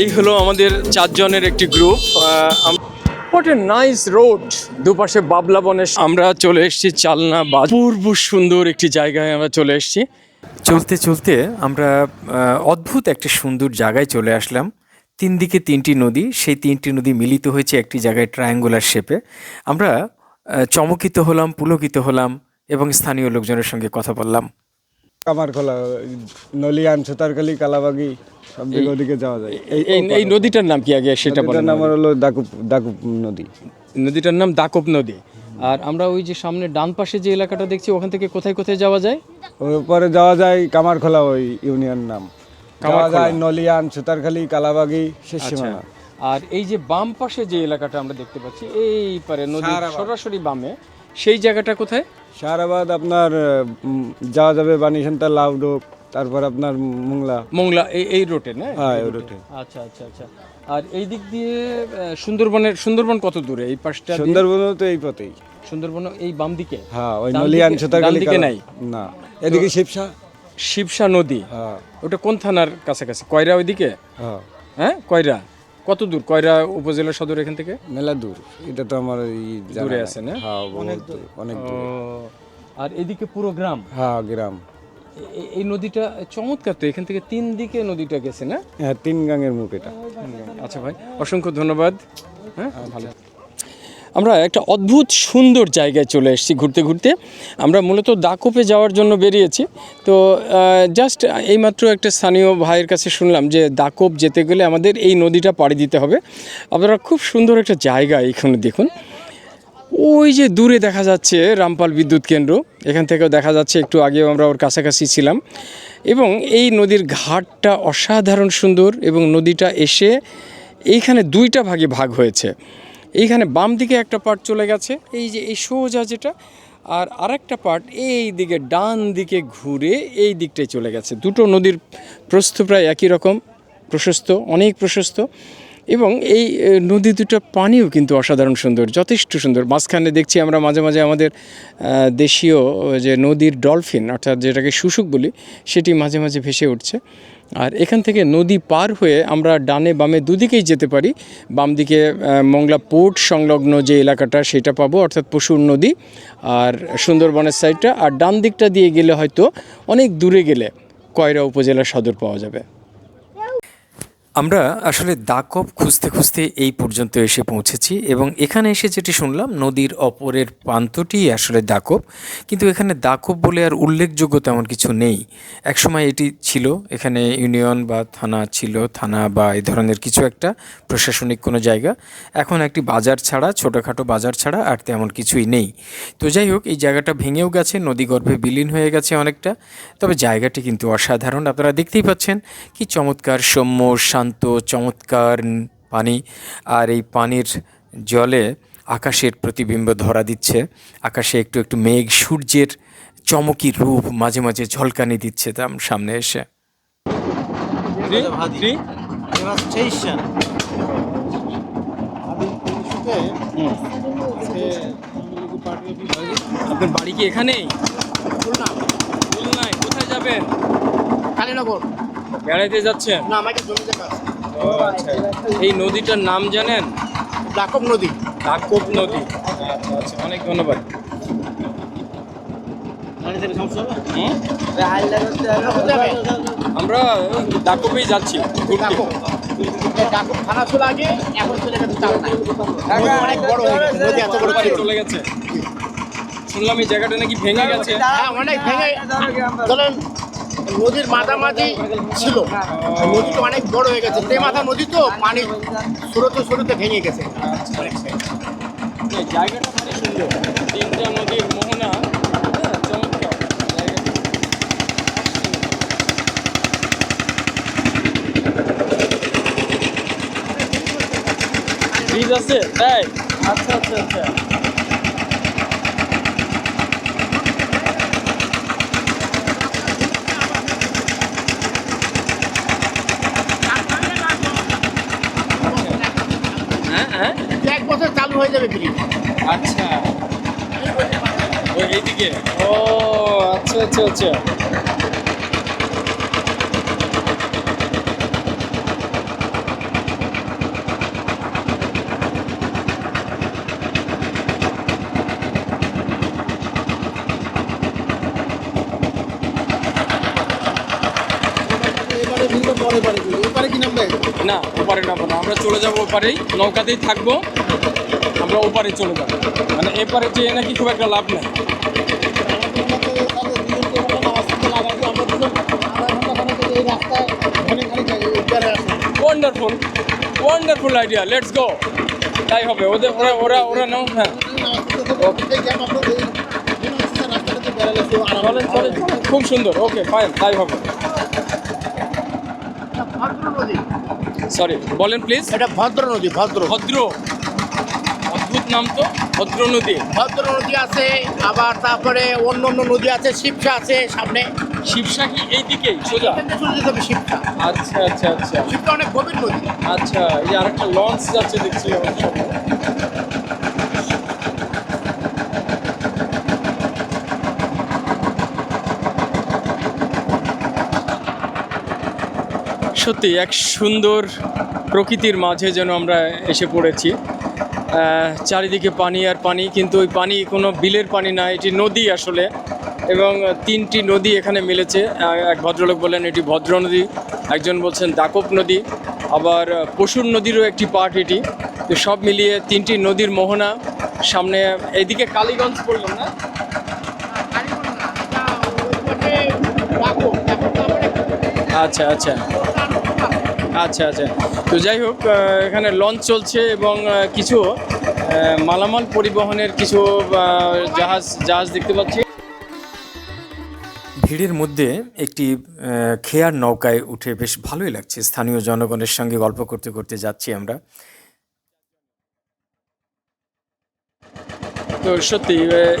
এই হলো আমাদের চারজনের একটি group what a nice road দুপাশে বাবলা বনে আমরা চলে এসেছি চালনা বা পূর্ব সুন্দর একটি জায়গায় আমরা চলে এসেছি। চলতে চলতে আমরা অদ্ভুত একটা সুন্দর জায়গায় চলে আসলাম। তিন দিকে তিনটি নদী সেই তিনটি নদী মিলিত হয়েছে একটি জায়গায় ট্রায়াঙ্গুলার শেপে আমরা চমকিত হলাম পুলকিত হলাম এবং স্থানীয় লোকজনের সঙ্গে কথা বললাম। কামারখোলা নলিয়ান সুতারখালি কালাবাগি সব দিকে ওদিকে যাওয়া যায়। এই নদীটার নাম কি আগে সেটা বলেন নাম হলো দাকুপ দাকুপ নদী। নদীটার নাম দাকব নদী। আর আমরা ওই যে সামনে ডান পাশে যে এলাকাটা দেখছি ওখান থেকে কোথায় কোথায় যাওয়া যায়? পরে যাওয়া যায় কামারখোলা ওই ইউনিয়ন নাম। যাওয়া যায় নলিয়ান সুতারখালি কালাবাগি শেষ সীমানা আর এই যে বাম পাশে যে এলাকাটা আমরা দেখতে পাচ্ছি এই পারে নদী সরাসরি বামে সেই জায়গাটা কোথায়? শাহরাবাদ আপনার যাওয়া যাবে বানিসান্তা লাউডোক তারপর আপনার মুংলা। মোংলা এই এই রোটে না? হ্যাঁ ওই রুটে আচ্ছা আচ্ছা আচ্ছা। আর এই দিক দিয়ে সুন্দরবনের সুন্দরবন কত দূরে? এই পাশটা? সুন্দরবনও তো এই পথেই। সুন্দরবন এই বাম দিকে? হ্যাঁ ওই নলিয়ান সুতারখালি দিকে নাই? না এদিকে শিবসা। শিবসা নদী? হ্যাঁ। ওটা কোন থানার কাছাকাছি? কয়রা ওইদিকে? হ্যাঁ। হ্যাঁ কয়রা? কত দূর কয়রা উপজেলা সদর এখান থেকে? মেলা দূর। এটা তো আমার এই দূরে আছে না? হ্যাঁ অনেক দূর অনেক দূর। আর এদিকে পুরো গ্রাম? হ্যাঁ গ্রাম। এই নদীটা চমৎকার তো এখান থেকে তিন দিকে নদীটা গেছে না? হ্যাঁ তিন গাঙের মুখ এটা। আচ্ছা ভাই অসংখ্য ধন্যবাদ। হ্যাঁ ভালো আমরা একটা অদ্ভুত সুন্দর জায়গায় চলে এসেছি ঘুরতে ঘুরতে। আমরা মূলত দাকোপে যাওয়ার জন্য বেরিয়েছি। তো জাস্ট এইমাত্র একটা স্থানীয় ভাইয়ের কাছে শুনলাম যে দাকোপ যেতে গেলে আমাদের এই নদীটা পাড়ি দিতে হবে। আপনারা খুব সুন্দর একটা জায়গা এইখানে দেখুন। ওই যে দূরে দেখা যাচ্ছে রামপাল বিদ্যুৎ কেন্দ্র। এখান থেকেও দেখা যাচ্ছে একটু আগেও আমরা ওর কাছাকাছি ছিলাম। এবং এই নদীর ঘাটটা অসাধারণ সুন্দর এবং নদীটা এসে এইখানে দুইটা ভাগে ভাগ হয়েছে। এইখানে বাম দিকে একটা পার্ট চলে গেছে। এই যে এই সোজা যেটা, আর আরেকটা পার্ট এই দিকে ডান দিকে ঘুরে এই দিকটায় চলে গেছে। দুটো নদীর প্রস্থ প্রায় একই রকম, প্রশস্ত, অনেক প্রশস্ত। এবং এই নদী দুটো পানিও কিন্তু অসাধারণ সুন্দর, যথেষ্ট সুন্দর। মাঝখানে দেখছি আমরা মাঝে মাঝে আমাদের দেশীয় যে নদীর ডলফিন অর্থাৎ যেটাকে শুশুক বলি, সেটি মাঝে মাঝে ভেসে উঠছে। আর এখান থেকে নদী পার হয়ে আমরা ডানে বামে দুদিকেই যেতে পারি। বাম দিকে মংলা পোর্ট সংলগ্ন যে এলাকাটা, সেটা পাবো, অর্থাৎ পশুর নদী। আর সুন্দরবনের সাইডটা, আর ডান দিকটা দিয়ে গেলে হয়তো অনেক দূরে গেলে কয়রা উপজেলা সদর পাওয়া যাবে। আমরা আসলে দাকব খুঁজতে খুঁজতে এই পর্যন্ত এসে পৌঁছেছি এবং এখানে এসে যেটি শুনলাম, নদীর অপরের প্রান্তটি আসলে দাকব। কিন্তু এখানে দাকব বলে আর উল্লেখযোগ্য তেমন কিছু নেই। একসময় এটি ছিল, এখানে ইউনিয়ন বা থানা ছিল, থানা বা এই ধরনের কিছু একটা, প্রশাসনিক কোনো জায়গা। এখন একটি বাজার ছাড়া, ছোটোখাটো বাজার ছাড়া আর তেমন কিছুই নেই। তো যাই হোক, এই জায়গাটা ভেঙেও গেছে নদীগর্ভে বিলীন হয়ে গেছে অনেকটা। তবে জায়গাটি কিন্তু অসাধারণ, আপনারা দেখতেই পাচ্ছেন। কি চমৎকার, সৌম্য শান্ত চমৎকার পানি আর এই পানির জলে আকাশের প্রতিবিম্ব ধরা দিচ্ছে। আকাশে একটু একটু মেঘ সূর্যের চমকি রূপ মাঝে মাঝে ঝলকানি দিচ্ছে তাম সামনে এসে। আপনার বাড়ি কি এখানেই? খুলনায় কোথায় যাবেন? কালীনগর। বেড়াইতে যাচ্ছেন? না আমাকে জমিতে কাজ এই নদীটার নাম জানেন? ডাকব নদী। কাকব নদী। আচ্ছা আচ্ছা অনেক ধন্যবাদ। আমরা ডাকবেই যাচ্ছি। ঘুরতে। ডাকব ডাকব থানা ছিল আগে এখন চলে গেছে চাল নাই নদী অনেক বড় নদী এত বড় বাড়ি। চলে গেছে। শুনলাম এই জায়গাটা নাকি ভেঙে গেছে। হ্যাঁ অনেক ভেঙে ধরেন নদীর মাঝামাঝি ছিল। নদীটা অনেক বড় হয়ে গেছে। তে মাথা নদী তো, পানি স্রোতে স্রোতে ভেঙে গেছে। জায়গাটা সুন্দর তিনটা নদীর মোহনা আছে? তাই? আচ্ছা আচ্ছা আচ্ছা হ্যাঁ হ্যাঁ এক বছর চালু হয়ে যাবে ব্রিজ আচ্ছা। ও এইদিকে? ও আচ্ছা আচ্ছা আচ্ছা। ওপারে কি? নামবে? না ওপারে নামবো না। আমরা চলে যাব ওপারেই নৌকাতেই থাকব। আমরা ওপারে চলে যাব। মানে এপারে যেয়ে নাকি খুব একটা লাভ নেই। Wonderful wonderful idea let's go তাই হবে ওদের ওরা ওরা ওরা নাও হ্যাঁ। খুব সুন্দর ওকে ফাইন তাই হবে। নদী? সরি বলেন প্লিজ এটা ভদ্র নদী ভদ্র। ভদ্র। অদ্ভুত নাম তো ভদ্র নদী। ভদ্র নদী আছে আবার তারপরে অন্য অন্য নদী আছে শিবসা আছে সামনে। শিবসা কি এইদিকেই সোজা? এখান থেকে চলে যেতে হবে শিবসা। আচ্ছা আচ্ছা আচ্ছা। শিবটা অনেক গভীর নদী। আচ্ছা এই আর আরেকটা লঞ্চ যাচ্ছে দেখছি আমার সত্যি এক সুন্দর প্রকৃতির মাঝে যেন আমরা এসে পড়েছি। চারিদিকে পানি আর পানি কিন্তু ওই পানি কোনো বিলের পানি না এটি নদী আসলে। এবং তিনটি নদী এখানে মিলেছে। এক ভদ্রলোক বলেন এটি ভদ্র নদী। একজন বলছেন দাকব নদী। আবার পশুর নদীরও একটি পার্ট এটি। তো সব মিলিয়ে তিনটি নদীর মোহনা সামনে এইদিকে কালীগঞ্জ পড়লাম না? আচ্ছা আচ্ছা। আচ্ছা আচ্ছা। তো যাই হোক এখানে লঞ্চ চলছে এবং কিছু মালামাল পরিবহনের কিছু জাহাজ জাহাজ দেখতে পাচ্ছি। ভিড়ের মধ্যে একটি খেয়ার নৌকায় উঠে বেশ ভালোই লাগছে। স্থানীয় জনগণের সঙ্গে গল্প করতে করতে যাচ্ছি আমরা। তো সত্যি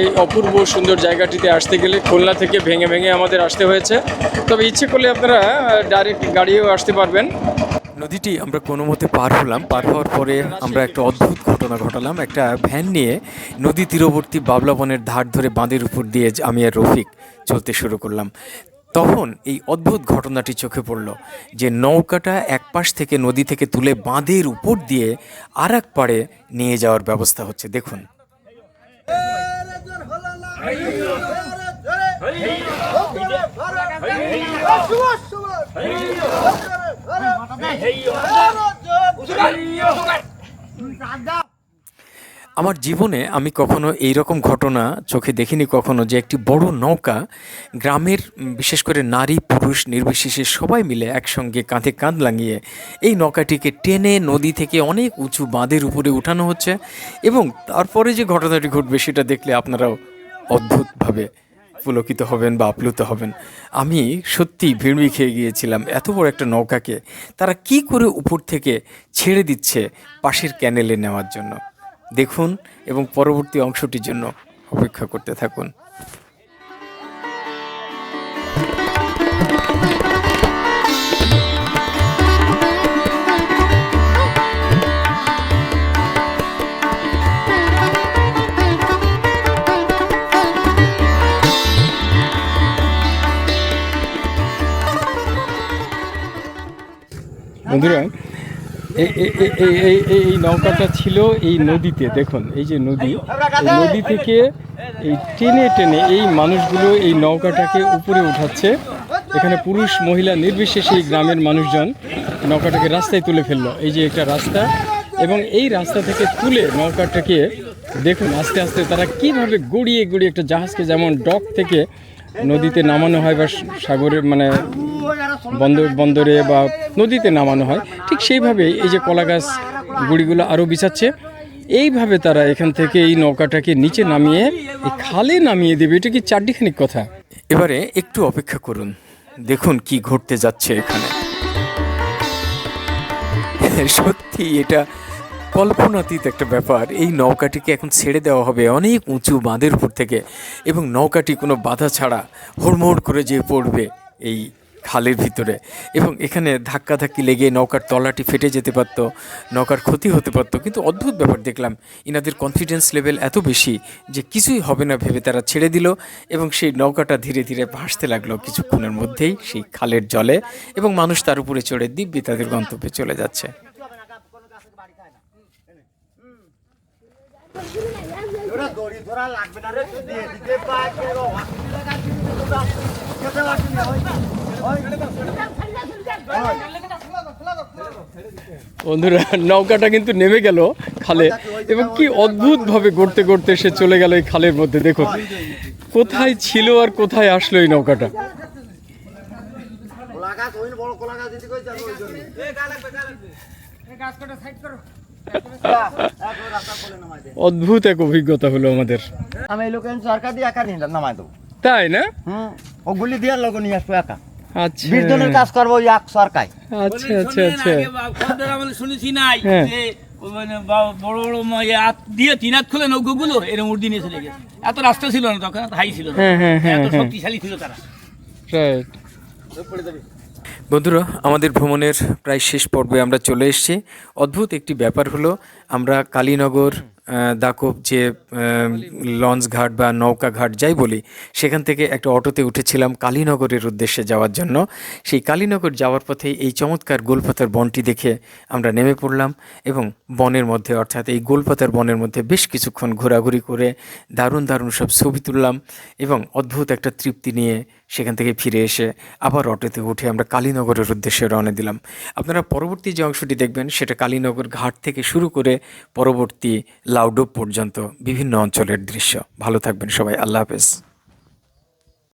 এই অপূর্ব সুন্দর জায়গাটিতে আসতে গেলে খুলনা থেকে ভেঙে ভেঙে আমাদের আসতে হয়েছে। তবে ইচ্ছে করলে আপনারা ডাইরেক্ট গাড়িও আসতে পারবেন। নদীটি আমরা কোনো মতে পার হলাম। পার হওয়ার পরে আমরা একটা অদ্ভুত ঘটনা ঘটালাম। একটা ভ্যান নিয়ে নদী তীরবর্তী বাবলাবনের ধার ধরে বাঁধের উপর দিয়ে আমি আর রফিক চলতে শুরু করলাম। তখন এই অদ্ভুত ঘটনাটি চোখে পড়ল যে নৌকাটা এক পাশ থেকে নদী থেকে তুলে বাঁধের উপর দিয়ে আর এক পাড়ে নিয়ে যাওয়ার ব্যবস্থা হচ্ছে। দেখুন। আমার জীবনে আমি কখনো এই রকম ঘটনা চোখে দেখিনি কখনো যে একটি বড় নৌকা গ্রামের বিশেষ করে নারী, পুরুষ, নির্বিশেষে সবাই মিলে একসঙ্গে কাঁধে কাঁধ লাগিয়ে এই নৌকাটিকে টেনে নদী থেকে অনেক উঁচু বাঁধের উপরে উঠানো হচ্ছে এবং তারপরে যে ঘটনাটি ঘটবে সেটা দেখলে আপনারাও অদ্ভুতভাবে পুলকিত হবেন বা আপ্লুত হবেন। আমি সত্যি ভিড়মি খেয়ে গিয়েছিলাম, এত বড় একটা নৌকাকে। তারা কি করে উপর থেকে ছেড়ে দিচ্ছে পাশের ক্যানেলে নেওয়ার জন্য? দেখুন এবং পরবর্তী অংশটির জন্য অপেক্ষা করতে থাকুন। বন্ধুরা, এই, এই- নৌকাটা ছিল এই নদীতে, দেখুন, এই যে নদী নদী থেকে এই টেনে টেনে এই মানুষগুলো এই নৌকাটাকে উপরে উঠাচ্ছে। এখানে পুরুষ, মহিলা, নির্বিশেষে এই গ্রামের মানুষজন নৌকাটাকে রাস্তায় তুলে ফেলল। এই যে একটা রাস্তা এবং এই রাস্তা থেকে তুলে নৌকাটাকে দেখুন, আস্তে আস্তে তারা কীভাবে গড়িয়ে গড়িয়ে একটা জাহাজকে যেমন ডক থেকে নদীতে নামানো হয় বা সাগরে মানে বন্দর বন্দরে বা নদীতে নামানো হয়। ঠিক সেইভাবেই এই যে কলা গাছ গুড়িগুলো আরও বিছাচ্ছে। এইভাবে তারা এখান থেকে এই নৌকাটাকে নিচে নামিয়ে খালে নামিয়ে দেবে। এটা কি চারটিখানিক কথা? এবারে একটু অপেক্ষা করুন। দেখুন কি ঘটতে যাচ্ছে এখানে। সত্যি এটা কল্পনাতীত একটা ব্যাপার। এই নৌকাটিকে এখন ছেড়ে দেওয়া হবে অনেক উঁচু বাঁধের উপর থেকে এবং নৌকাটি কোনো বাধা ছাড়া হুড়মুড় করে যে পড়বে এই খালের ভিতরে। এবং এখানে ধাক্কাধাক্কি লেগে নৌকার তলাটি ফেটে যেতে পারতো, নৌকার ক্ষতি হতে পারতো। কিন্তু অদ্ভুত ব্যাপার দেখলাম, ইনাদের কনফিডেন্স লেভেল এত বেশি যে কিছুই হবে না ভেবে তারা ছেড়ে দিল এবং সেই নৌকাটা ধীরে ধীরে ভাসতে লাগল কিছুক্ষণের মধ্যেই সেই খালের জলে এবং মানুষ তার উপরে চড়ে দিব্যি তাদের গন্তব্যে চলে যাচ্ছে। লাগবে না রে দিয়ে দিতে পারবে বন্ধুরা নৌকাটা কিন্তু নেমে গেল খালে এবং কি অদ্ভুতভাবে গড়তে গড়তে সে চলে গেল এই খালের মধ্যে দেখুন। কোথায় ছিল আর কোথায় আসলো এই নৌকাটা? অদ্ভুত এক অভিজ্ঞতা হলো আমাদের। আমি লোকের সরকার দিয়ে একা নিয়ে নামাই দেবো। তাই না? হুম ও গুলি দিয়ে লোক নিয়ে আসব একা। আচ্ছা। কাজ করব ওই এক সরকার। আচ্ছা আচ্ছা আচ্ছা। খদ্দের শুনেছি নাই হ্যাঁ। যে মানে বড় বড় ম- হাত দিয়ে তিন খুলে নৌকোগুলো এরকম উর্দি নিয়ে চলে গেছে। এত রাস্তা ছিল না তখন হাই ছিল হ্যাঁ, হ্যাঁ, এত। শক্তিশালী ছিল তারা। রাইট বন্ধুরা আমাদের ভ্রমণের প্রায় শেষ পর্বে আমরা চলে এসেছি। অদ্ভুত একটি ব্যাপার হলো আমরা কালীনগর দাকব যে লঞ্চ ঘাট বা নৌকা ঘাট যাই বলি, সেখান থেকে একটা অটোতে উঠেছিলাম কালীনগরের উদ্দেশ্যে যাওয়ার জন্য। সেই কালীনগর যাওয়ার পথে এই চমৎকার গোলপাতার বনটি দেখে আমরা নেমে পড়লাম এবং বনের মধ্যে, অর্থাৎ এই গোলপাতার বনের মধ্যে বেশ কিছুক্ষণ ঘোরাঘুরি করে দারুণ দারুণ সব ছবি তুললাম এবং অদ্ভুত একটা তৃপ্তি নিয়ে সেখান থেকে ফিরে এসে আবার অটোতে উঠে আমরা কালীনগরের উদ্দেশ্যে রওনা দিলাম। আপনারা পরবর্তী যে অংশটি দেখবেন, সেটা কালীনগর ঘাট থেকে শুরু করে পরবর্তী লাউডোপ পর্যন্ত বিভিন্ন অঞ্চলের দৃশ্য। ভালো থাকবেন সবাই। আল্লাহ হাফেজ।